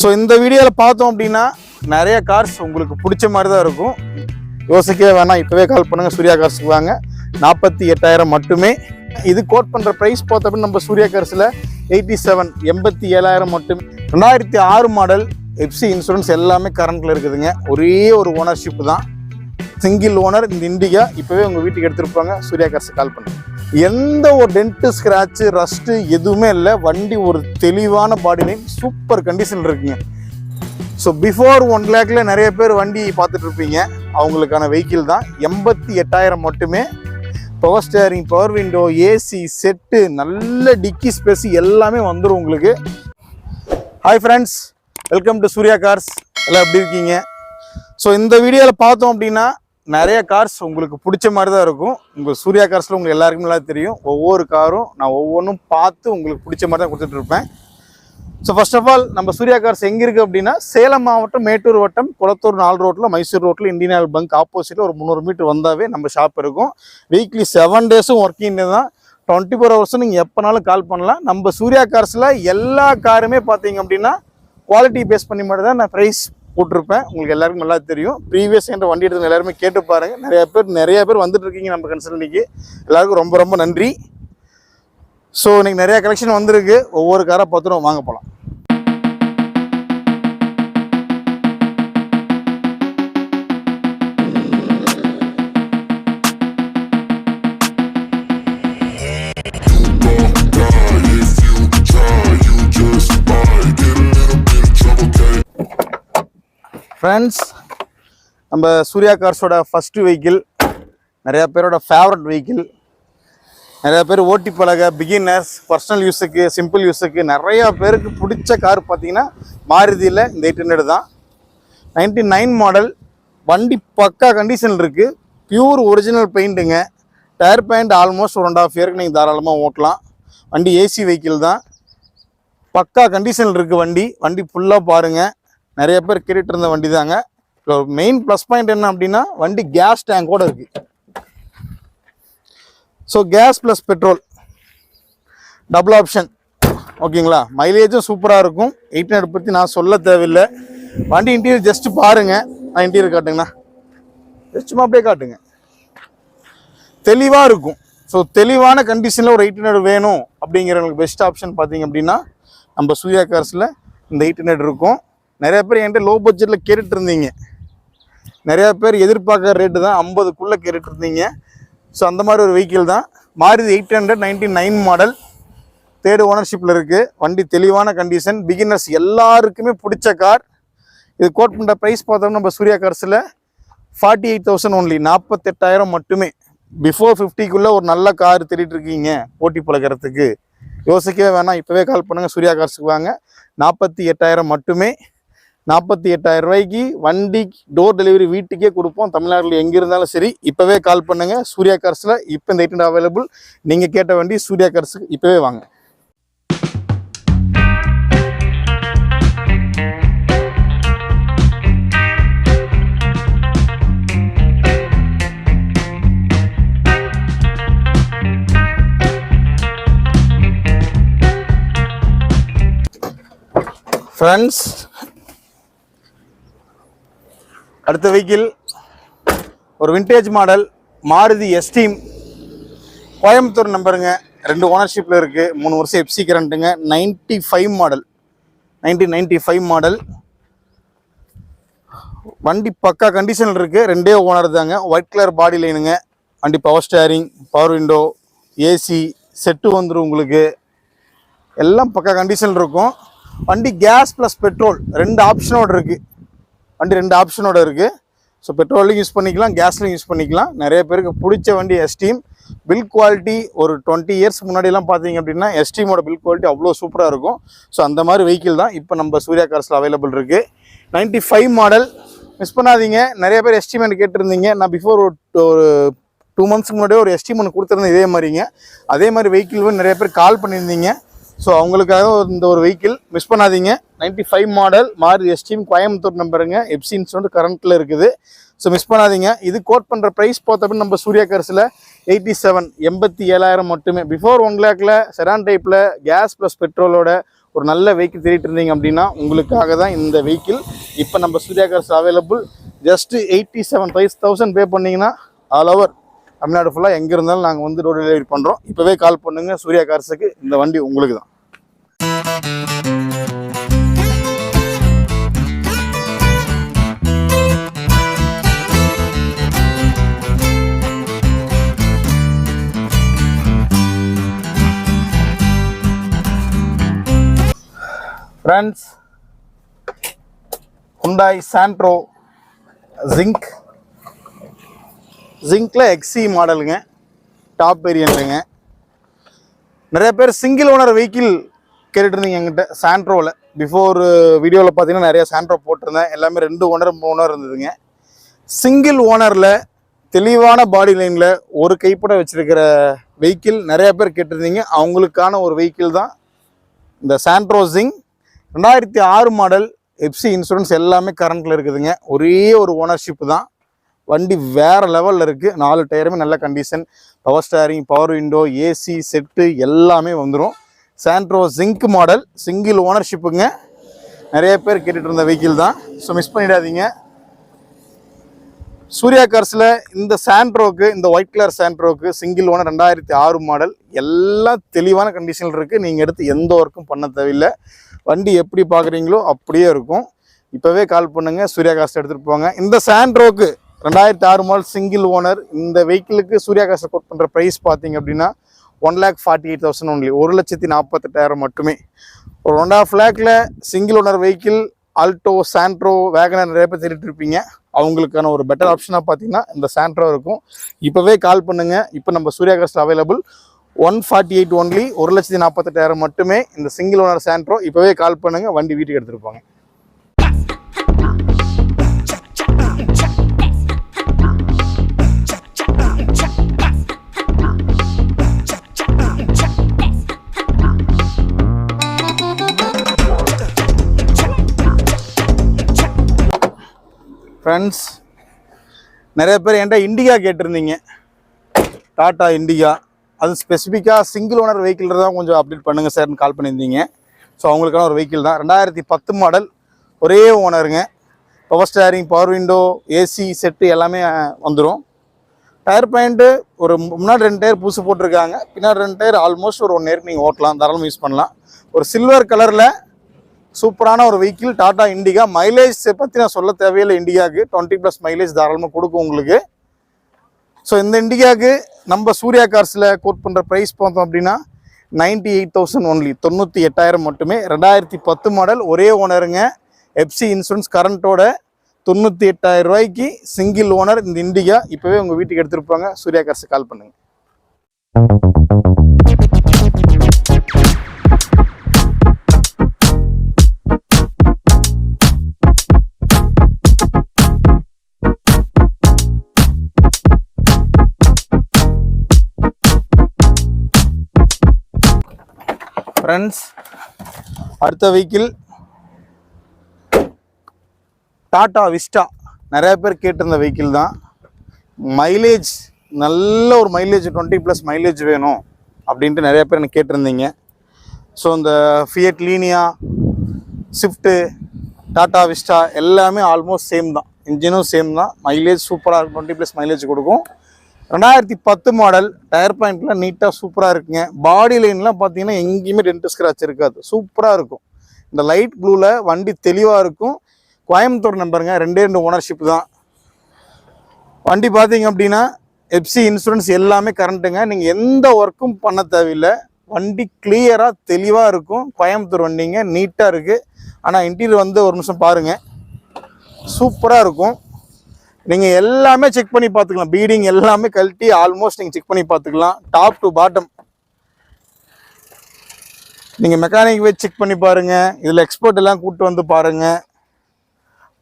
So இந்த வீடியோவில் பார்த்தோம் அப்படின்னா நிறைய கார்ஸ் உங்களுக்கு பிடிச்ச மாதிரி தான் இருக்கும். யோசிக்கவே வேணாம். இப்போவே கால் பண்ணுங்கள் சூர்யா கார்ஸுக்கு வாங்க. நாற்பத்தி எட்டாயிரம் மட்டுமே. இது கோட் பண்ணுற ப்ரைஸ் பார்த்தப்ப நம்ம சூர்யா கார்ஸில் எயிட்டி செவன் எண்பத்தி ஏழாயிரம் மட்டுமே. ரெண்டாயிரத்தி ஆறு மாடல் எஃப்சி இன்சூரன்ஸ் எல்லாமே கரண்ட்டில் இருக்குதுங்க. ஒரே ஒரு ஓனர்ஷிப் தான். சிங்கிள் ஓனர் இந்த இண்டிகா இப்போவே உங்கள் வீட்டுக்கு எடுத்துருப்பாங்க. சூர்யா கார்ஸ் கால் பண்ணுங்க. எந்த ஒரு டென்ட்டு ஸ்க்ராட்சு ரஸ்ட்டு எதுவுமே இல்லை. வண்டி ஒரு தெளிவான பாடி லைன் சூப்பர் கண்டிஷன் இருக்குங்க. ஸோ பிஃபோர் ஒன் லேக்கில் நிறைய பேர் வண்டி பார்த்துட்டு இருப்பீங்க. அவங்களுக்கான வெஹிக்கிள் தான். எண்பத்தி எட்டாயிரம் மட்டுமே. Power steering power window AC set நல்ல டிக்கி ஸ்பேஸ் எல்லாமே வந்துடும் உங்களுக்கு. Hi friends welcome to Surya cars எல்லாம் எப்படி இருக்கீங்க? ஸோ இந்த வீடியோவில் பார்த்தோம் அப்படின்னா நிறைய கார்ஸ் உங்களுக்கு பிடிச்ச மாதிரி தான் இருக்கும். உங்கள் சூர்யா கார்ஸில் உங்களுக்கு எல்லாருக்குமே நல்லா தெரியும். ஒவ்வொரு காரும் நான் ஒவ்வொன்றும் பார்த்து உங்களுக்கு பிடிச்ச மாதிரி தான் கொடுத்துட்ருப்பேன் ஸோ ஃபர்ஸ்ட் ஆஃப் ஆல் நம்ம சூர்யா கார்ஸ் எங்கே இருக்குது அப்படின்னா சேலம் மாவட்டம் மேட்டூர் வட்டம் குளத்தூர் நாலு ரோட்டில் மைசூர் ரோட்டில் இந்தியன் ஆயில் பங்க் ஆப்போசிட்டில் ஒரு முந்நூறு மீட்டர் வந்தாவே நம்ம ஷாப் இருக்கும். வீக்லி செவன் டேஸும் ஒர்க்கிங் டே தான். டுவெண்ட்டி ஃபோர் ஹவர்ஸும் நீங்கள் எப்போனாலும் கால் பண்ணலாம். நம்ம சூர்யா கார்ஸில் எல்லா காருமே பார்த்தீங்க அப்படின்னா குவாலிட்டி பேஸ் பண்ணி மட்டும் தான் நான் ப்ரைஸ் போட்டிருப்பேன். உங்களுக்கு எல்லாருக்கும் நல்லா தெரியும். ப்ரீவியஸ் என்ற வண்டி எடுத்து எல்லாருமே கேட்டு பாருங்க. நிறையா பேர் நிறையா பேர் வந்துட்டு இருக்கீங்க நம்ம கன்சல்டிக்கு எல்லாருக்கும் ரொம்ப ரொம்ப நன்றி. ஸோ இன்றைக்கி நிறையா கலெக்ஷன் வந்திருக்கு. ஒவ்வொரு காராக பார்த்துரும் வாங்க போகலாம் ஃப்ரெண்ட்ஸ் நம்ம சூர்யா கார்ஸோட ஃபஸ்ட்டு வெஹிக்கிள் நிறையா பேரோட ஃபேவரட் வெஹிக்கிள் நிறையா பேர் ஓட்டி பழக பிகினர்ஸ் பர்சனல் யூஸுக்கு சிம்பிள் யூஸுக்கு நிறையா பேருக்கு பிடிச்ச கார் பார்த்தீங்கன்னா மாருதியில் இந்த எயிட் ஹண்ட்ரட் தான். நைன்டி நைன் மாடல் வண்டி பக்கா கண்டிஷன் இருக்குது pure original பெயிண்ட்டுங்க tyre paint almost one and half இயருக்கு நீங்கள் தாராளமாக ஓட்டலாம். வண்டி ஏசி வெஹிக்கிள் தான். பக்கா கண்டிஷன் இருக்குது வண்டி. வண்டி ஃபுல்லாக பாருங்கள் நிறைய பேர் கேட்டுட்டு இருந்த வண்டி தாங்க மெயின் ப்ளஸ் பாயிண்ட் என்ன அப்படின்னா வண்டி கேஸ் டேங்கோட இருக்குது so gas plus petrol double option ஓகேங்களா மைலேஜும் சூப்பராக இருக்கும். எயிட் ஹண்ட்ரட் பற்றி நான் சொல்ல தேவையில்லை. வண்டி இன்டீரியர் ஜஸ்ட் பாருங்க. நான் இன்டீரியர் காட்டுங்கண்ணா. ஜஸ்ட் சும்மா அப்படியே காட்டுங்க. தெளிவாக இருக்கும். ஸோ தெளிவான கண்டிஷனில் ஒரு எயிட் ஹண்ட்ரட் வேணும் அப்படிங்கிறவங்களுக்கு பெஸ்ட் ஆப்ஷன் பார்த்தீங்க அப்படின்னா நம்ம சூர்யா கார்ஸில் இந்த எயிட் ஹண்ட்ரட் இருக்கும். நிறைய பேர் என்கிட்ட லோ பட்ஜெட்டில் கேட்டுட்டு இருந்தீங்க நிறைய பேர் எதிர்பார்க்குற ரேட்டு தான் ஐம்பதுக்குள்ளே கேட்டுட்டு இருந்தீங்க ஸோ அந்த மாதிரி ஒரு வெஹிக்கிள் தான். Maruti eight hundred ninety nine model third ஓனர்ஷிப்பில் இருக்குது வண்டி தெளிவான கண்டிஷன் பிகினர்ஸ் எல்லாருக்குமே பிடிச்ச கார் இது கோட் பண்ணுற ப்ரைஸ் பார்த்தோம்னா நம்ம சூர்யா கார்ஸில் ஃபார்ட்டி எயிட் தௌசண்ட் ஒன்லி நாற்பத்தெட்டாயிரம் மட்டுமே. பிஃபோர் ஃபிஃப்டிக்குள்ளே ஒரு நல்ல கார் தேடிட்டு இருக்கீங்க ஓட்டி பழகிறதுக்கு. யோசிக்கவே வேணாம். இப்போவே கால் பண்ணுங்கள் சூர்யா கார்ஸுக்கு வாங்க. நாற்பத்தி எட்டாயிரம் மட்டுமே. நாற்பத்தி எட்டாயிரம் ரூபாய்க்கு வண்டி டோர் டெலிவரி வீட்டுக்கே கொடுப்போம். தமிழ்நாட்டில் எங்கே இருந்தாலும் சரி இப்போவே கால் பண்ணுங்கள் சூர்யா கார்ஸில் இப்போ இந்த ஐட்டம் அவைலபிள் நீங்கள் கேட்ட வண்டி சூர்யா கார்ஸுக்கு இப்போவே வாங்க. ஃப்ரெண்ட்ஸ் அடுத்த வெஹிக்கிள் ஒரு vintage model Maruti Esteem Coimbatore நம்பருங்க. ரெண்டு ஓனர்ஷிப்பில் இருக்குது மூணு வருஷம் FC கரண்ட்டுங்க ninety five model nineteen ninety five model வண்டி பக்கா கண்டிஷனில் இருக்குது ரெண்டே ஓனர் தாங்க. ஒயிட் கலர் பாடி லைனுங்க வண்டி power steering power window AC set வந்துடும் உங்களுக்கு. எல்லாம் பக்கா கண்டிஷன் இருக்கும். வண்டி கேஸ் ப்ளஸ் பெட்ரோல் ரெண்டு ஆப்ஷனோட இருக்குது வண்டி ரெண்டு ஆப்ஷனோட இருக்குது ஸோ பெட்ரோலையும் யூஸ் பண்ணிக்கலாம் கேஸ்லையும் யூஸ் பண்ணிக்கலாம். நிறைய பேருக்கு பிடிச்ச வண்டி எஸ்டீம் பில் குவாலிட்டி ஒரு டுவெண்ட்டி இயர்ஸ் முன்னாடிலாம் பார்த்தீங்க அப்படின்னா எஸ்டீமோட பில் குவாலிட்டி அவ்வளோ சூப்பராக இருக்கும். ஸோ அந்த மாதிரி வெஹிக்கிள் தான் இப்போ நம்ம சூர்யா கார்ஸில் அவைலபிள் இருக்குது நைன்ட்டி ஃபைவ் மாடல் மிஸ் பண்ணாதீங்க. நிறைய பேர் எஸ்டிமேட் கேட்டிருந்தீங்க. நான் பிஃபோர் ஒரு டூ மந்த்ஸ்க்கு முன்னாடியே ஒரு எஸ்டிமேட் கொடுத்துருந்தேன் இதே மாதிரிங்க. அதே மாதிரி வெஹிக்கிள் நிறைய பேர் கால் பண்ணியிருந்தீங்க. ஸோ அவங்களுக்காக இந்த ஒரு வெஹிக்கிள் மிஸ் பண்ணாதீங்க. Ninety five model Maruti Esteem Coimbatore நம்பருங்க. எப்சின்ஸ் வந்து கரண்ட்டில் இருக்குது. ஸோ மிஸ் பண்ணாதீங்க. இது கோட் பண்ணுற ப்ரைஸ் பார்த்தப்ப நம்ம சூர்யா கார்ஸில் எயிட்டி செவன் எண்பத்தி ஏழாயிரம் மட்டுமே. பிஃபோர் ஒன் லேக்கில் செரான் டைப்பில் கேஸ் ப்ளஸ் பெட்ரோலோட ஒரு நல்ல வெஹிக்கிள் தேடிட்டு இருந்தீங்க அப்படின்னா உங்களுக்காக தான் இந்த வெஹிக்கிள் இப்போ நம்ம Surya cars available just eighty seven five thousand pay பண்ணீங்கன்னா ஆல் ஓவர் தமிழ்நாடு ஃபுல்லாக எங்கே இருந்தாலும் நாங்கள் வந்து டோர் டெலிவரி பண்ணுறோம் இப்போவே கால் பண்ணுங்கள் சூர்யா கார்ஸுக்கு இந்த வண்டி உங்களுக்கு தான் ஃப்ரெண்ட்ஸ் ஹுண்டாய் சாண்ட்ரோ ஜிங்க் ஜிங்கில் எக்ஸி மாடலுங்க டாப் வேரியண்ட்டுங்க நிறைய பேர் சிங்கிள் ஓனர் வெஹிக்கிள் கேட்டுட்டு இருந்தீங்க என்கிட்ட. சாண்ட்ரோவில் பிஃபோர் வீடியோவில் பார்த்தீங்கன்னா நிறைய சாண்ட்ரோ போட்டிருந்தேன். எல்லாமே ரெண்டு ஓனர் மூணு ஓனர் இருந்ததுங்க. சிங்கிள் ஓனரில் தெளிவான பாடி லைனில் ஒரு கைப்பட வச்சுருக்கிற வெஹிக்கிள் நிறைய பேர் கேட்டிருந்தீங்க. அவங்களுக்கான ஒரு வெஹிக்கிள் தான் இந்த சாண்ட்ரோசிங் ரெண்டாயிரத்தி ஆறு மாடல் எப்சி இன்சூரன்ஸ் எல்லாமே கரண்ட்டில் இருக்குதுங்க. ஒரே ஒரு ஓனர்ஷிப் தான். வண்டி வேறு லெவலில் இருக்குது நாலு டயருமே நல்ல condition power steering power window AC set எல்லாமே வந்துடும் சாண்ட்ரோ ஜிங்க் மாடல் சிங்கிள் ஓனர்ஷிப்புங்க நிறைய பேர் கேட்டுட்டு இருந்த வெஹிக்கிள் தான். ஸோ மிஸ் பண்ணிடாதீங்க. சூர்யா கார்ஸில் இந்த சாண்ட்ரோக்கு இந்த ஒயிட் கலர் சாண்ட்ரோக்கு சிங்கிள் ஓனர் ரெண்டாயிரத்தி ஆறு மாடல் எல்லாம் தெளிவான கண்டிஷனில் இருக்குது நீங்கள் எடுத்து எந்த ஒர்க்கும் பண்ண தேவையில்லை. வண்டி எப்படி பார்க்குறீங்களோ அப்படியே இருக்கும். இப்போவே கால் பண்ணுங்கள் சூர்யா காசு எடுத்துகிட்டு போங்க. இந்த சாண்ட்ரோக்கு ரெண்டாயிரத்தி ஆறு மாடல் சிங்கிள் ஓனர் இந்த வெஹிக்கிளுக்கு சூர்யா காசை கோட் பண்ணுற ப்ரைஸ் பார்த்தீங்க அப்படின்னா one lakh forty eight thousand only ஒரு லட்சத்தி நாற்பத்தெட்டாயிரம் மட்டுமே. ஒரு one half லேக்கில் single owner vehicle Alto Santro WagonR நிறைய பேர் தேடிட்டு இருப்பீங்க. அவங்களுக்கான ஒரு பெட்டர் ஆப்ஷனாக பார்த்தீங்கன்னா இந்த சாண்ட்ரோ இருக்கும். இப்போவே கால் பண்ணுங்கள் இப்போ நம்ம Surya cost available one forty eight only ஒரு லட்சத்தி நாற்பத்தெட்டாயிரம் மட்டுமே இந்த சிங்கிள் ஓனர் சாண்ட்ரோ இப்போவே கால் பண்ணுங்கள் வண்டி வீட்டுக்கு எடுத்துகிட்டு ஃப்ரெண்ட்ஸ் நிறைய பேர் என்கிட்ட இண்டிகா கேட்டிருந்தீங்க. டாட்டா இண்டிகா அது ஸ்பெசிஃபிக்காக சிங்கிள் ஓனர் வெஹிக்கிள் தான் கொஞ்சம் அப்டேட் பண்ணுங்கள் சார்னு கால் பண்ணியிருந்தீங்க. ஸோ அவங்களுக்கான ஒரு வெஹிக்கிள் தான். ரெண்டாயிரத்தி பத்து மாடல் ஒரே ஓனருங்க power steering power window AC set எல்லாமே வந்துடும் டயர் பாயிண்ட்டு ஒரு முன்னாடி ரெண்டு டயர் புதுசு போட்டிருக்காங்க. பின்னாடி ரெண்டு டயர் ஆல்மோஸ்ட் ஒரு ஒன் இயர் நீங்கள் ஓட்டலாம். தாராளமாக யூஸ் பண்ணலாம். ஒரு சில்வர் கலரில் சூப்பரான ஒரு வெஹிக்கிள் டாடா இண்டிகா மைலேஜ் பற்றி நான் சொல்ல தேவையில்லை. இண்டிகாவுக்கு டுவெண்ட்டி ப்ளஸ் மைலேஜ் தாராளமாக கொடுக்கும் உங்களுக்கு. ஸோ இந்த இண்டிகாவுக்கு நம்ம சூர்யா கார்ஸில் கோட் பண்ணுற ப்ரைஸ் பார்த்தோம் அப்படின்னா நைன்டி எயிட் தௌசண்ட் ஒன்லி தொண்ணூற்றி எட்டாயிரம் மட்டுமே. ரெண்டாயிரத்தி பத்து மாடல் ஒரே ஓனருங்க எஃப்சி இன்சூரன்ஸ் கரண்ட்டோட தொண்ணூற்றி எட்டாயிரம் ரூபாய்க்கு சிங்கிள் ஓனர் இந்த இண்டிகா இப்போவே உங்கள் வீட்டுக்கு எடுத்துருப்பாங்க சூர்யா கார்ஸை கால் பண்ணுங்கள் ஃப்ரெண்ட்ஸ் அடுத்த வெஹிக்கிள் டாட்டா விஸ்டா நிறைய பேர் கேட்டிருந்த வெஹிக்கிள் தான். மைலேஜ் நல்ல ஒரு மைலேஜ் டுவெண்ட்டி ப்ளஸ் மைலேஜ் வேணும் அப்படின்ட்டு நிறைய பேர் எனக்கு கேட்டிருந்தீங்க. ஸோ இந்த Fiat Linea Swift Tata Vista எல்லாமே ஆல்மோஸ்ட் சேம் தான். இன்ஜினும் சேம் தான். மைலேஜ் சூப்பராக இருக்கும். டுவெண்ட்டி ப்ளஸ் மைலேஜ் கொடுக்கும். ரெண்டாயிரத்தி பத்து மாடல் டயர் பாயிண்ட்லாம் நீட்டாக சூப்பராக இருக்குங்க. பாடி லைன்லாம் பார்த்தீங்கன்னா எங்கேயுமே டென்ட் ஸ்க்ராட்ச் இருக்காது. சூப்பராக இருக்கும். இந்த லைட் ப்ளூவில் வண்டி தெளிவாக இருக்கும். கோயம்புத்தூர் நம்பருங்க ரெண்டே ரெண்டு ஓனர்ஷிப் தான். வண்டி பார்த்தீங்க அப்படின்னா எப்சி இன்சூரன்ஸ் எல்லாமே கரண்ட்டுங்க நீங்கள் எந்த ஒர்க்கும் பண்ண தேவையில்லை. வண்டி கிளியராக தெளிவாக இருக்கும். கோயம்புத்தூர் வண்டிங்க நீட்டாக இருக்குது ஆனால் இன்டீரியர் வந்து ஒரு நிமிஷம் பாருங்கள் சூப்பராக இருக்கும். நீங்கள் எல்லாமே செக் பண்ணி பார்த்துக்கலாம். பீடிங் எல்லாமே கழட்டி ஆல்மோஸ்ட் நீங்கள் செக் பண்ணி பார்த்துக்கலாம். டாப் டு பாட்டம் நீங்கள் மெக்கானிக் வச்சு செக் பண்ணி பாருங்கள் இதில் எக்ஸ்பர்ட் எல்லாம் கூப்பிட்டு வந்து பாருங்கள்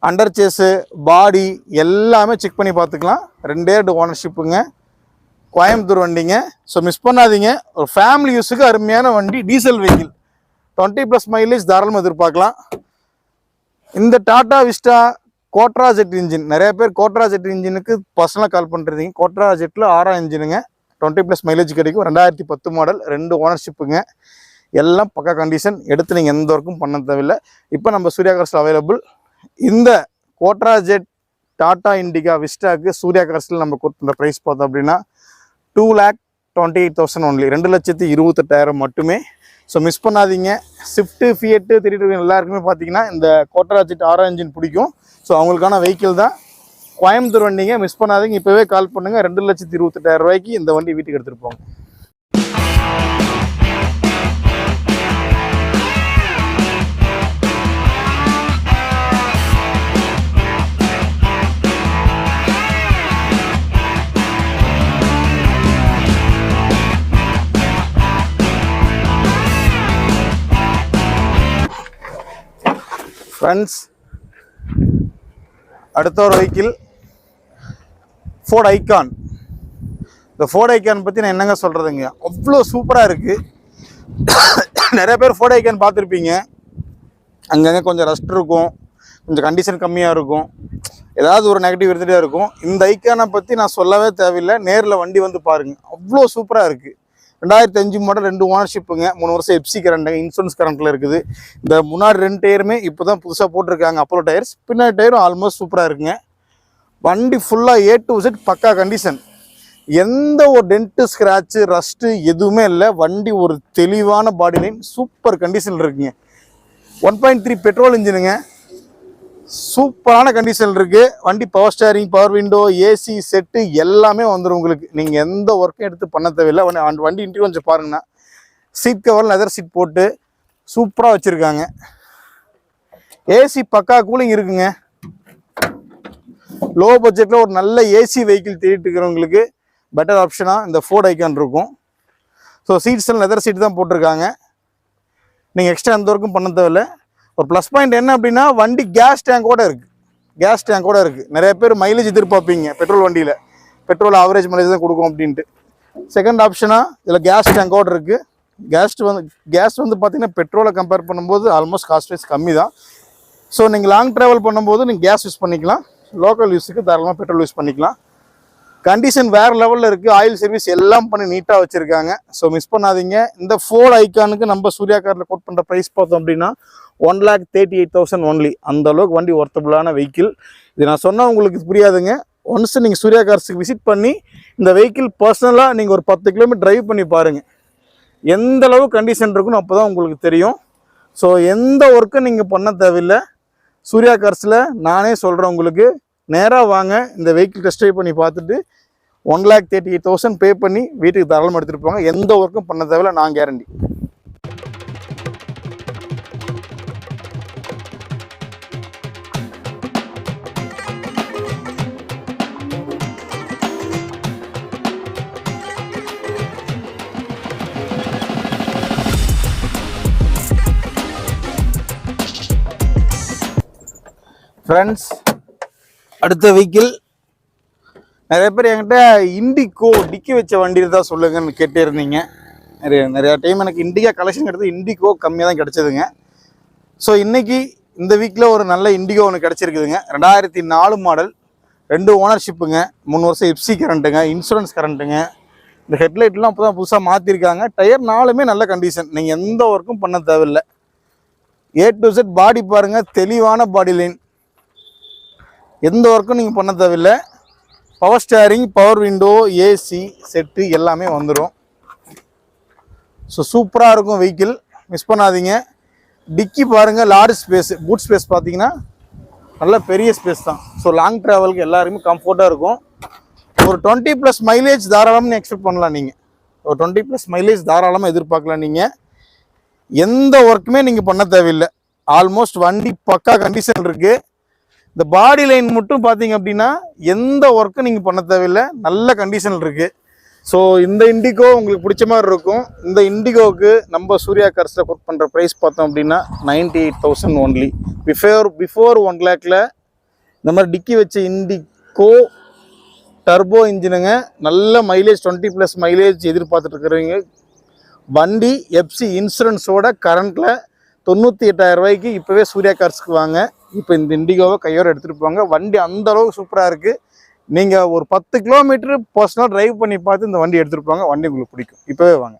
அண்டர் சேஸு பாடி எல்லாமே செக் பண்ணி பார்த்துக்கலாம். ரெண்டே ரெண்டு ஓனர்ஷிப்புங்க கோயம்புத்தூர் வண்டிங்க. ஸோ மிஸ் பண்ணாதீங்க. ஒரு ஃபேமிலி யூஸுக்கு அருமையான வண்டி diesel vehicle twenty plus mileage தாராளமாக எதிர்பார்க்கலாம். இந்த Tata Vista Quadrajet engine நிறைய பேர் கோட்ரா ஜெட் இன்ஜினுக்கு பர்சனலாக கால் பண்ணுறீங்க கோட்ரா ஜெட்டில் ஆறாம் இன்ஜினுங்க டுவெண்ட்டி ப்ளஸ் மைலேஜ் கிடைக்கும். ரெண்டாயிரத்தி பத்து மாடல் ரெண்டு ஓனர்ஷிப்புங்க எல்லாம் பக்கா கண்டிஷன் எடுத்து நீங்கள் எந்த ஒர்க்கும் பண்ண தேவையில்லை. இப்போ நம்ம சூர்யா கார்ஸில் அவைலபிள் இந்த கோட்ரா ஜெட் டாடா இண்டிகா விஸ்டாக்கு சூர்யா கார்ஸில் நம்ம கொடுத்துருந்த ப்ரைஸ் பார்த்தோம் அப்படின்னா two lakh twenty eight thousand only ரெண்டு லட்சத்தி இருபத்தெட்டாயிரம் மட்டுமே ஸோ மிஸ் பண்ணாதீங்க. ஸ்விஃப்ட்டு ஃபியட்டு திரிட்டு எல்லாருக்குமே பார்த்தீங்கன்னா இந்த கோட்ரா ஜெட் ஆரோ இன்ஜின் பிடிக்கும். ஸோ அவங்களுக்கான வெஹிக்கிள் தான். கோயம்புத்தூர் வண்டிங்க மிஸ் பண்ணாதீங்க. இப்போவே கால் பண்ணுங்கள் ரெண்டு லட்சத்தி இருபத்தெட்டாயிரம் ரூபாய்க்கு இந்த வண்டி வீட்டுக்கு எடுத்துகிட்டு போங்க. ஃப்ரெண்ட்ஸ் அடுத்த ஒரு வெஹிக்கிள் ஃபோர்ட் ஐக்கான் இந்த ஃபோர்ட் ஐக்கான் பற்றி நான் என்னங்க சொல்கிறதுங்க அவ்வளோ சூப்பராக இருக்குது நிறைய பேர் ஃபோர்ட் ஐக்கான் பார்த்துருப்பீங்க. அங்கங்கே கொஞ்சம் ரஸ்ட் இருக்கும். கொஞ்சம் கண்டிஷன் கம்மியாக இருக்கும். ஏதாவது ஒரு நெகட்டிவ் இருந்துகிட்டே இருக்கும். இந்த ஐக்கானை பற்றி நான் சொல்லவே தேவையில்லை. நேரில் வண்டி வந்து பாருங்கள் அவ்வளோ சூப்பராக இருக்குது ரெண்டாயிரத்தி அஞ்சு மாடல் ரெண்டு ஓனர்ஷிப்புங்க. மூணு வருஷம் எப்சி கரண்ட்டுங்க இன்சூரன்ஸ் கரண்ட்டில் இருக்குது. இந்த முன்னாடி ரெண்டு டயருமே இப்போ தான் புதுசாக போட்டிருக்காங்க. அப்போலோ டயர்ஸ் பின்னாடி டயரும் ஆல்மோஸ்ட் சூப்பராக இருக்குங்க. வண்டி ஃபுல்லாக ஏ டு செட் பக்கா கண்டிஷன் எந்த ஒரு டென்ட்டு ஸ்க்ராட்சு ரஸ்ட்டு எதுவுமே இல்லை. வண்டி ஒரு தெளிவான பாடி லைன் சூப்பர் கண்டிஷனில் இருக்குங்க. ஒன் பாயிண்ட் த்ரீ பெட்ரோல் இன்ஜினுங்க சூப்பரான கண்டிஷன் இருக்குது வண்டி power steering power window AC set எல்லாமே வந்துடும் உங்களுக்கு. நீங்கள் எந்த ஒர்க்கும் எடுத்து பண்ண தேவையில்லை. வண்டி அந்த கொஞ்சம் பாருங்கண்ணா. சீட் கவர் லெதர் சீட் போட்டு சூப்பராக வச்சுருக்காங்க. ஏசி பக்கா கூலிங் இருக்குங்க. லோ பட்ஜெட்டில் ஒரு நல்ல ஏசி வெஹிக்கிள் தேடிட்டு இருக்கிறவங்களுக்கு பெட்டர் ஆப்ஷனாக இந்த ஃபோர்ட் ஐக்கான் இருக்கும். ஸோ சீட்ஸ் எல்லாம் லெதர் சீட் தான் போட்டிருக்காங்க. நீங்கள் எக்ஸ்ட்ரா எந்த ஒர்க்கும் பண்ண தேவையில்ல. ஒரு ப்ளஸ் பாயிண்ட் என்ன அப்படின்னா வண்டி கேஸ் டேங்கோட இருக்குது கேஸ் டேங்கோட இருக்குது நிறைய பேர் மைலேஜ் எதிர்பார்ப்பீங்க. பெட்ரோல் வண்டியில். பெட்ரோல் ஆவரேஜ் மைலேஜ் தான் கொடுக்கும் அப்படின்ட்டு. செகண்ட் ஆப்ஷனாக இதில் கேஸ் டேங்கோட இருக்குது கேஸ் வந்து கேஸ் வந்து பார்த்தீங்கன்னா பெட்ரோலை கம்பேர் பண்ணும்போது ஆல்மோஸ்ட் காஸ்ட் வைஸ் கம்மி தான். ஸோ நீங்கள் லாங் ட்ராவல் பண்ணும்போது நீங்கள் கேஸ் யூஸ் பண்ணிக்கலாம். லோக்கல் யூஸுக்கு தாராளமாக பெட்ரோல் யூஸ் பண்ணிக்கலாம். கண்டிஷன் வேறு லெவலில் இருக்குது ஆயில் சர்வீஸ் எல்லாம் பண்ணி நீட்டாக வச்சுருக்காங்க. ஸோ மிஸ் பண்ணாதீங்க. இந்த ஃபோர் ஐக்கானுக்கு நம்ம சூர்யா காரில் கோட் பண்ணுற ப்ரைஸ் பார்த்தோம் அப்படின்னா one lakh thirty eight thousand only அந்த அளவுக்கு வண்டி ஒர்த்தபுளான வெஹிக்கிள் இது நான் சொன்னால் உங்களுக்கு புரியாதுங்க. ஒன்ஸ் நீங்கள் சூர்யா கார்ஸுக்கு விசிட் பண்ணி இந்த வெஹிக்கிள் பர்சனலாக நீங்கள் ஒரு பத்து கிலோமீட்டர் ட்ரைவ் பண்ணி பாருங்கள் எந்த அளவு கண்டிஷன் இருக்குன்னு அப்போ தான் உங்களுக்கு தெரியும். ஸோ எந்த ஒர்க்கும் நீங்கள் பண்ண தேவையில்லை. சூர்யா கார்ஸில் நானே சொல்கிறேன் உங்களுக்கு. நேராக வாங்க. இந்த வெஹிக்கிள் டெஸ்ட் ட்ரைவ் பண்ணி பார்த்துட்டு one lakh thirty eight thousand pay பண்ணி வீட்டுக்கு தாராளமாக எடுத்துகிட்டு போங்க. எந்த ஒர்க்கும் பண்ண தேவையில்ல நான் கேரண்டி ஃப்ரெண்ட்ஸ் அடுத்த வெஹிக்கிள் நிறைய பேர் என்கிட்ட இண்டிகோ டிக்கி வச்ச வண்டி தான் சொல்லுங்கன்னு கேட்டே இருந்தீங்க. நிறைய நிறையா டைம் எனக்கு இண்டிகா கலெக்ஷன் கிடைச்சது இண்டிகோ கம்மியாக தான் கிடச்சிதுங்க. ஸோ இன்றைக்கி இந்த வீக்கில் ஒரு நல்ல இண்டிகோ ஒன்று கிடச்சிருக்குதுங்க. ரெண்டாயிரத்தி நாலு மாடல் ரெண்டு ஓனர்ஷிப்புங்க மூணு வருஷம் எஃப்சி கரண்ட்டுங்க இன்சூரன்ஸ் கரண்ட்டுங்க இந்த ஹெட்லைட்லாம் இப்போ தான் புதுசாக மாற்றிருக்காங்க டயர் நாலுமே நல்ல கண்டிஷன் நீங்கள் எந்த ஒர்க்கும் பண்ண தேவையில்லை. ஏ டு செட் பாடி பாருங்கள் தெளிவான பாடி லைன் எந்த ஒர்க்கும் நீங்கள் பண்ண தேவையில்லை. Power steering power window AC set எல்லாமே வந்துடும் ஸோ சூப்பராக இருக்கும் வெஹிக்கிள் மிஸ் பண்ணாதீங்க. டிக்கி பாருங்கள் லார்ஜ் ஸ்பேஸ் பூட் ஸ்பேஸ் பார்த்தீங்கன்னா நல்ல பெரிய ஸ்பேஸ் தான். ஸோ லாங் ட்ராவலுக்கு எல்லாருமே கம்ஃபர்ட்டாக இருக்கும். ஒரு டுவெண்ட்டி ப்ளஸ் மைலேஜ் தாராளம்னு எக்ஸ்பெக்ட் பண்ணலாம் நீங்கள் ஒரு டுவெண்ட்டி ப்ளஸ் மைலேஜ் தாராளமாக எதிர்பார்க்கலாம் நீங்கள் எந்த ஒர்க்குமே நீங்கள் பண்ண தேவையில்லை. ஆல்மோஸ்ட் வண்டி பக்கா கண்டிஷன் இருக்குது இந்த பாடி லைன் மட்டும் பார்த்தீங்க அப்படின்னா எந்த ஒர்க்கும் நீங்கள் பண்ண தேவையில்லை. நல்ல கண்டிஷன் இருக்குது ஸோ இந்த இண்டிகோ உங்களுக்கு பிடிச்ச மாதிரி இருக்கும். இந்த இண்டிகோவுக்கு நம்ம சூர்யா கார்ஸில் ஒர்க் பண்ணுற ப்ரைஸ் பார்த்தோம் அப்படின்னா ninety eight thousand only before before one லேக்கில் இந்த மாதிரி டிக்கி வச்ச இண்டிகோ டர்போ இன்ஜினுங்க நல்ல மைலேஜ் டுவெண்ட்டி ப்ளஸ் மைலேஜ் எதிர்பார்த்துட்ருக்குறவங்க. வண்டி எஃப்சி இன்சூரன்ஸோட கரண்ட்டில் தொண்ணூற்றி எட்டாயிரம் ரூபாய்க்கு இப்போவே சூர்யா கார்ஸ்க்கு வாங்க. இப்போ இந்த இண்டிகோவை கையோடு எடுத்துகிட்டு போங்க. வண்டி அந்த அளவுக்கு சூப்பராக இருக்குது நீங்கள் ஒரு பத்து கிலோமீட்டர் பர்சனல் டிரைவ் பண்ணி பார்த்து இந்த வண்டி எடுத்துகிட்டு போங்க. வண்டி உங்களுக்கு பிடிக்கும். இப்போவே வாங்க.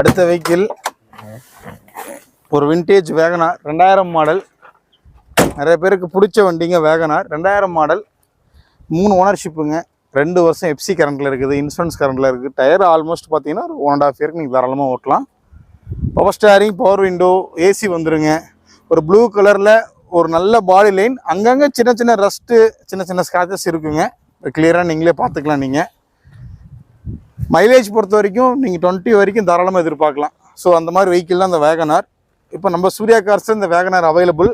அடுத்த வெஹிக்கிள் ஒரு விண்டேஜ் வேகனார் ரெண்டாயிரம் மாடல் நிறைய பேருக்கு பிடிச்ச வண்டிங்க வேகனார் ரெண்டாயிரம் மாடல் மூணு ஓனர்ஷிப்புங்க ரெண்டு வருஷம் எஃப்சி கரண்ட்டில் இருக்குது இன்சூரன்ஸ் கரண்ட்டில் இருக்குது. டயர் ஆல்மோஸ்ட் பார்த்தீங்கன்னா ஒரு ஒன் அண்ட் ஆஃப் இயருக்கு நீங்கள் தாராளமாக ஓட்டலாம். Power steering power window AC வந்துருங்க. ஒரு ப்ளூ கலரில் ஒரு நல்ல பாடி லைன் அங்கங்கே சின்ன சின்ன ரஸ்ட்டு சின்ன சின்ன ஸ்க்ராச்சஸ் இருக்குங்க. கிளியராக நீங்களே பார்த்துக்கலாம் நீங்கள் மைலேஜ் பொறுத்த வரைக்கும் நீங்கள் டுவெண்ட்டி வரைக்கும் தாராளமாக எதிர்பார்க்கலாம். ஸோ அந்த மாதிரி வெஹிக்கிள் தான் அந்த வேகனார் இப்போ நம்ம சூர்யா கார்ஸ் இந்த வேகனார் அவைலபிள்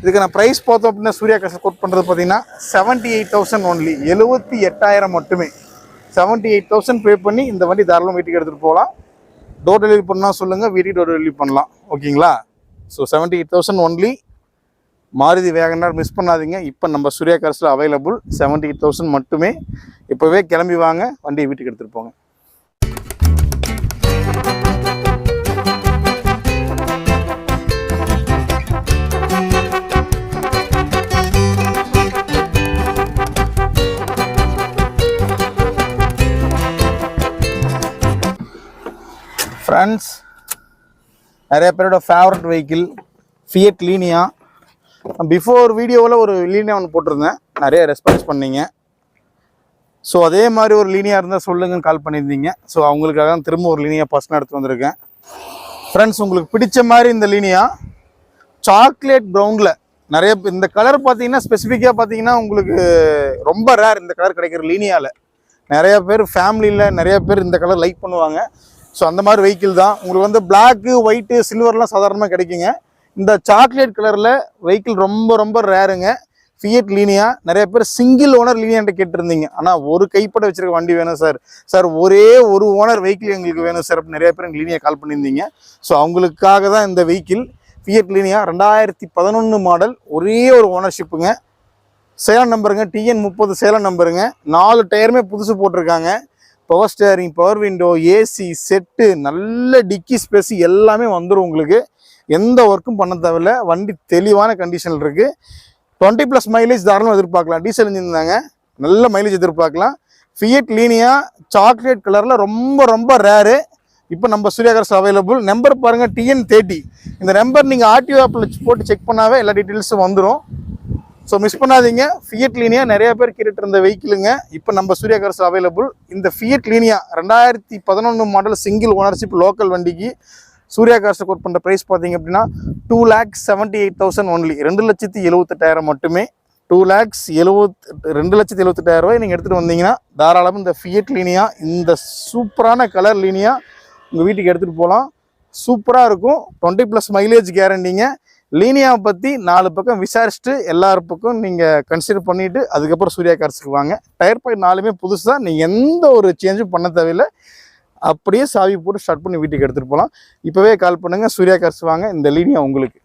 இதுக்கு நான் ப்ரைஸ் பார்த்தோம் அப்படின்னா சூர்யா கார்ஸ் கோட் பண்ணுறது பார்த்தீங்கன்னா செவன்ட்டி எயிட் தௌசண்ட் ஒன்லி எழுபத்தி எட்டாயிரம் மட்டுமே. செவன்ட்டி எயிட் தௌசண்ட் பே பண்ணி இந்த வண்டி தாராளம் வீட்டுக்கு எடுத்துகிட்டு போகலாம். டோர் டெலிவரி பண்ணால் சொல்லுங்கள் வீட்டுக்கு டோர் டெலிவரி பண்ணலாம். ஓகேங்களா? So seventy eight thousand only Maruti Wagon R miss பண்ணாதீங்க. இப்போ நம்ம சூர்யா கார்ஸில் அவைலபிள் செவன்ட்டி எயிட் தௌசண்ட் மட்டுமே. இப்போவே கிளம்பி வாங்க வண்டியை வீட்டுக்கு எடுத்துகிட்டு போங்க. ஃப்ரெண்ட்ஸ் நிறைய பேரோட favourite vehicle Fiat Linea before வீடியோவில் ஒரு லீனியா ஒன்று போட்டிருந்தேன். நிறைய ரெஸ்பான்ஸ் பண்ணீங்க. ஸோ அதே மாதிரி ஒரு லீனியா இருந்தால் சொல்லுங்கன்னு கால் பண்ணியிருந்தீங்க. ஸோ அவங்களுக்காக தான் திரும்ப ஒரு லீனியா பர்சனாக எடுத்து வந்திருக்கேன். ஃப்ரெண்ட்ஸ் உங்களுக்கு பிடிச்ச மாதிரி இந்த லீனியா சாக்லேட் ப்ரௌனில் நிறைய இந்த கலர் பார்த்தீங்கன்னா ஸ்பெசிஃபிக்காக பார்த்தீங்கன்னா உங்களுக்கு ரொம்ப ரேர் இந்த கலர் கிடைக்கிற லீனியாவில் நிறைய பேர் ஃபேமிலியில் நிறைய பேர் இந்த கலர் லைக் பண்ணுவாங்க. ஸோ அந்த மாதிரி வெஹிக்கிள் தான். உங்களுக்கு வந்து பிளாக்கு ஒயிட்டு சில்வர்லாம் சாதாரணமாக கிடைக்குங்க. இந்த சாக்லேட் கலரில் வெஹிக்கிள் ரொம்ப ரொம்ப ரேருங்க ஃபியட் லீனியா நிறைய பேர் சிங்கிள் ஓனர் லீனியான்ட்டு கேட்டிருந்தீங்க. ஆனால் ஒரு கைப்பட வச்சிருக்க வண்டி வேணும் சார் சார் ஒரே ஒரு ஓனர் வெஹிக்கிள் எங்களுக்கு வேணும் சார் அப்படின்னு நிறைய பேர் எங்கள் லீனியா கால் பண்ணியிருந்தீங்க. ஸோ அவங்களுக்காக தான் இந்த வெஹிக்கிள் ஃபியட் லீனியா ரெண்டாயிரத்தி பதினொன்று மாடல் ஒரே ஒரு ஓனர்ஷிப்புங்க சேலம் நம்பருங்க டிஎன் முப்பது சேலம் நம்பருங்க நாலு டயருமே புதுசு போட்டிருக்காங்க. Power steering power window AC set நல்ல டிக்கி ஸ்பேஸ் எல்லாமே வந்துடும் உங்களுக்கு. எந்த ஒர்க்கும் பண்ண தேவையில்ல. வண்டி தெளிவான கண்டிஷனில் இருக்குது டுவெண்ட்டி ப்ளஸ் மைலேஜ் தாராளம் எதிர்பார்க்கலாம். டீசல் இன்ஜின் தாங்க. நல்ல மைலேஜ் எதிர்பார்க்கலாம். ஃபியட் லீனியா சாக்லேட் கலரில் ரொம்ப ரொம்ப ரேரு இப்போ நம்ம சூர்யாகர்ஸ் அவைலபிள் நம்பர் பாருங்கள் டிஎன் தேர்ட்டி இந்த நம்பர் நீங்கள் ஆர்டிஓ ஆப்பில் போட்டு செக் பண்ணாவே எல்லா டீட்டெயில்ஸும் வந்துடும் ஸோ மிஸ் பண்ணாதீங்க. ஃபியட் லீனியா நிறைய பேர் கேட்டுட்டு இருந்த வெஹிக்கிளுங்க இப்போ நம்ம சூர்யா கார்ஸ் அவைலபிள் இந்த ஃபியட் லீனியா ரெண்டாயிரத்தி பதினொன்று மாடல் சிங்கிள் ஓனர்ஷிப் லோக்கல் வண்டிக்கு சூர்யா கார்ஸை கோட் பண்ணுற ப்ரைஸ் பார்த்தீங்க அப்படின்னா two lakhs seventy eight thousand only ரெண்டு லட்சத்தி எழுபத்தெட்டாயிரம் மட்டுமே. டூ லேக்ஸ் எழுபத் ரெண்டு லட்சத்தி எழுபத்தெட்டாயிரம் ரூபாய் நீங்கள் எடுத்துகிட்டு வந்தீங்கன்னா தாராளமாக இந்த ஃபியட் லீனியா இந்த சூப்பரான கலர் லீனியா உங்கள் வீட்டுக்கு எடுத்துகிட்டு போகலாம். சூப்பராக இருக்கும். டுவெண்ட்டி ப்ளஸ் மைலேஜ் கேரண்டிங்க லீனியாவை பற்றி நாலு பக்கம் விசாரிச்சுட்டு எல்லார் பக்கம் நீங்கள் கன்சிடர் பண்ணிவிட்டு அதுக்கப்புறம் சூர்யா கார்ஸுக்கு வாங்க. டயர் பாயிண்ட் நாலுமே புதுசாக நீங்கள் எந்த ஒரு சேஞ்சும் பண்ண தேவையில்லை. அப்படியே சாவி போட்டு ஸ்டார்ட் பண்ணி வீட்டுக்கு எடுத்துகிட்டு போகலாம் இப்போவே கால் பண்ணுங்கள் சூர்யா கார்ஸ் வாங்க. இந்த லீனியா உங்களுக்கு.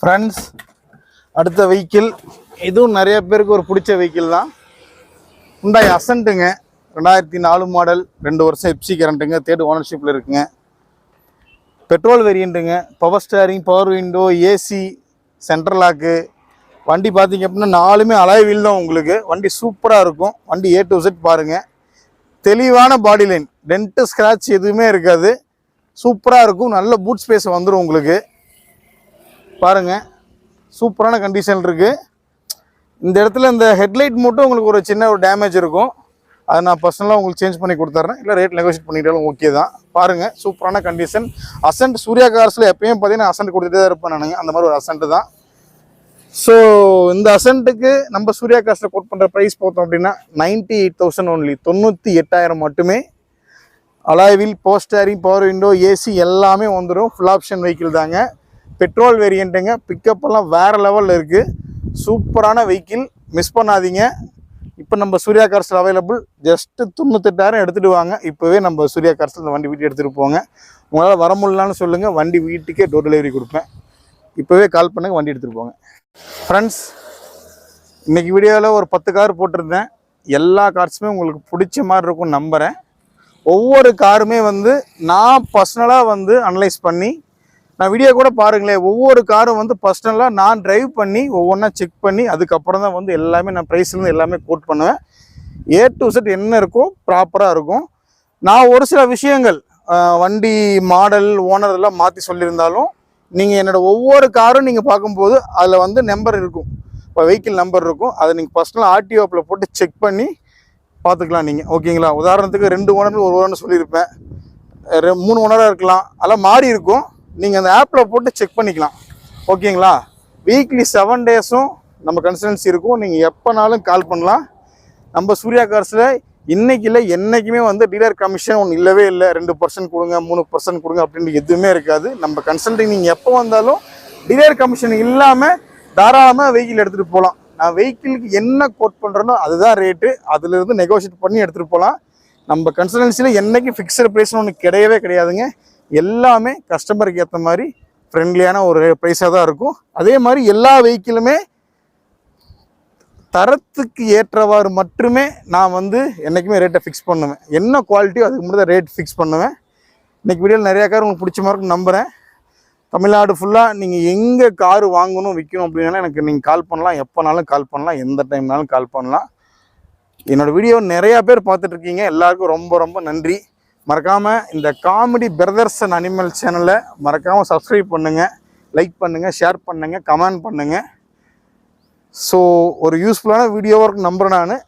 ஃப்ரெண்ட்ஸ் அடுத்த வெஹிக்கிள் இதுவும் நிறைய பேருக்கு ஒரு பிடிச்ச வெஹிக்கிள் தான். ஹுண்டாய் அசன்ட்டுங்க ரெண்டாயிரத்தி நாலு மாடல் ரெண்டு வருஷம் எப்சி கரண்ட்டுங்க தேர்ட் ஓனர்ஷிப்பில் இருக்குங்க. Petrol வேரியண்ட்டுங்க power steering power window AC central lock வண்டி பார்த்தீங்க அப்படின்னா நாலுமே அலாய் வீல் தான் உங்களுக்கு. வண்டி சூப்பராக இருக்கும். வண்டி ஏ டு செட் பாருங்கள் தெளிவான பாடி லைன் டென்ட்டு ஸ்க்ராட்ச் எதுவுமே இருக்காது. சூப்பராக இருக்கும். நல்ல பூட் ஸ்பேஸ் வந்துடும் உங்களுக்கு. பாருங்க. சூப்பரான கண்டிஷன் இருக்கு. இந்த இடத்துல இந்த ஹெட்லைட் மட்டும் உங்களுக்கு ஒரு சின்ன ஒரு டேமேஜ் இருக்கும். அதை நான் பர்சனலாக உங்களுக்கு சேஞ்ச் பண்ணி கொடுத்துட்றேன் இல்லை ரேட் நெகோஷியேட் பண்ணிட்டாலும் ஓகே தான். பாருங்கள் சூப்பரான கண்டிஷன் அசன்ட் சூர்யா கார்ஸில் எப்பயும் பார்த்தீங்கன்னா அசன்ட் கொடுத்துட்டே தான் இருப்பேன் நான். அந்த மாதிரி ஒரு அசன்ட் தான். ஸோ இந்த அசன்ட்டுக்கு நம்ம சூர்யா கார்ஸில் கோட் பண்ணுற ப்ரைஸ் பார்த்தோம் அப்படின்னா நைன்டி எயிட் தௌசண்ட் ஒன்லி தொண்ணூற்றி எட்டாயிரம் மட்டுமே. அலாய்வில் power steering power window AC எல்லாமே வந்துடும் ஃபுல் ஆப்ஷன் வெஹிக்கிள் தாங்க. பெட்ரோல் வேரியண்ட்டுங்க பிக்கப்பெல்லாம் வேறு லெவலில் இருக்குது சூப்பரான வெஹிக்கிள் மிஸ் பண்ணாதீங்க. இப்போ நம்ம சூர்யா கார்ஸில் அவைலபிள் ஜஸ்ட்டு தொண்ணூத்தெட்டாயிரம் எடுத்துகிட்டு வாங்க. இப்போவே நம்ம சூர்யா கார்ஸில் இந்த வண்டி வீட்டுக்கு எடுத்துகிட்டு போங்க. உங்களால் வர முடியலான்னு சொல்லுங்கள் வண்டி வீட்டுக்கே டோர் டெலிவரி கொடுப்பேன். இப்போவே கால் பண்ணுங்கள் வண்டி எடுத்துகிட்டு போங்க. ஃப்ரெண்ட்ஸ் இன்னைக்கு வீடியோவில் ஒரு பத்து கார் போட்டிருந்தேன். எல்லா கார்ஸுமே உங்களுக்கு பிடிச்ச மாதிரி இருக்கும்னு நம்புகிறேன் ஒவ்வொரு காருமே வந்து நான் பர்சனலாக வந்து அனலைஸ் பண்ணி நான் வீடியோ கூட பாருங்களேன். ஒவ்வொரு காரும் வந்து பர்சனலாக நான் டிரைவ் பண்ணி ஒவ்வொன்றா செக் பண்ணி அதுக்கப்புறம் தான் வந்து எல்லாமே நான் ப்ரைஸ்லேருந்து எல்லாமே கோட் பண்ணுவேன். ஏ டு செட் என்ன இருக்கோ ப்ராப்பராக இருக்கும். நான் ஒரு சில விஷயங்கள் வண்டி மாடல் ஓனர் எல்லாம் மாற்றி சொல்லியிருந்தாலும் நீங்கள் என்னோடய ஒவ்வொரு காரும் நீங்கள் பார்க்கும்போது அதில் வந்து நம்பர் இருக்கும். இப்போ வெஹிக்கிள் நம்பர் இருக்கும். அதை நீங்கள் பர்சனலாக ஆர்டிஓப்பில் போட்டு செக் பண்ணி பார்த்துக்கலாம் நீங்கள் ஓகேங்களா உதாரணத்துக்கு ரெண்டு ஓனர் ஒரு ஓனர் சொல்லியிருப்பேன். ரெ- மூணு ஓனராக இருக்கலாம். அதெல்லாம் மாறி இருக்கும். நீங்கள் அந்த ஆப்பில் போட்டு செக் பண்ணிக்கலாம். ஓகேங்களா வீக்லி செவன் டேஸும் நம்ம கன்சல்டன்சி இருக்கும். நீங்கள் எப்போனாலும் கால் பண்ணலாம். நம்ம சூர்யா கார்ஸில் இன்றைக்கி இல்லை என்றைக்குமே வந்து டீலர் கமிஷன் ஒன்று இல்லவே இல்லை. ரெண்டு பர்சன்ட் கொடுங்க மூணு பர்சன்ட் கொடுங்க அப்படின்னு எதுவுமே இருக்காது. நம்ம கன்சல்டிங் நீங்கள் எப்போ வந்தாலும் டீலர் கமிஷன் இல்லாமல் தாராளமாக வெஹிக்கிள் எடுத்துகிட்டு போகலாம் நான் வெஹிக்கிளுக்கு என்ன கோட் பண்ணுறேனோ அதுதான் ரேட்டு அதுலேருந்து நெகோஷியேட் பண்ணி எடுத்துகிட்டு போகலாம் நம்ம கன்சல்டன்சியில் என்னைக்கு ஃபிக்ஸட் ப்ரைஸ்னு ஒன்று கிடையவே கிடையாதுங்க. எல்லாமே கஸ்டமருக்கு ஏற்ற மாதிரி ஃப்ரெண்ட்லியான ஒரு ப்ரைஸாக தான் இருக்கும். அதே மாதிரி எல்லா வெஹிக்கிளுமே தரத்துக்கு ஏற்றவாறு மட்டுமே நான் வந்து என்றைக்குமே ரேட்டை ஃபிக்ஸ் பண்ணுவேன். என்ன குவாலிட்டியோ அதுக்கு மட்டும் தான் ரேட் ஃபிக்ஸ் பண்ணுவேன். இன்றைக்கி வீடியோவில் நிறையா கார் உங்களுக்கு பிடிச்ச மாதிரி நம்புகிறேன் தமிழ்நாடு ஃபுல்லாக நீங்கள் எங்கே கார் வாங்கணும் விற்கணும் அப்படின்னா எனக்கு நீங்கள் கால் பண்ணலாம். எப்போனாலும் கால் பண்ணலாம். எந்த டைம்னாலும் கால் பண்ணலாம். என்னோடய வீடியோ நிறையா பேர் பார்த்துட்ருக்கீங்க எல்லாேருக்கும் எல்லாருக்கும் ரொம்ப ரொம்ப நன்றி. மறக்காமல் இந்த காமெடி பிரதர்ஸ் அண்ட் அனிமல் சேனலை மறக்காமல் சப்ஸ்கிரைப் பண்ணுங்கள் லைக் பண்ணுங்கள் ஷேர் பண்ணுங்கள் கமெண்ட் பண்ணுங்கள் ஸோ ஒரு யூஸ்ஃபுல்லான வீடியோவாக இருக்கும் நம்புகிறேன் நான்.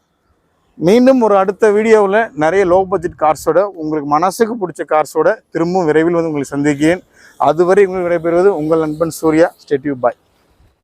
மீண்டும் ஒரு அடுத்த வீடியோவில் நிறைய லோ பட்ஜெட் கார்ஸோட உங்களுக்கு மனசுக்கு பிடிச்ச கார்ஸோட திரும்பவும் விரைவில் வந்து உங்களை சந்திக்கிறேன். அதுவரை உங்களுக்கு விடைபெறுவது உங்கள் நண்பன் சூர்யா. ஸ்டேட்யூ பாய்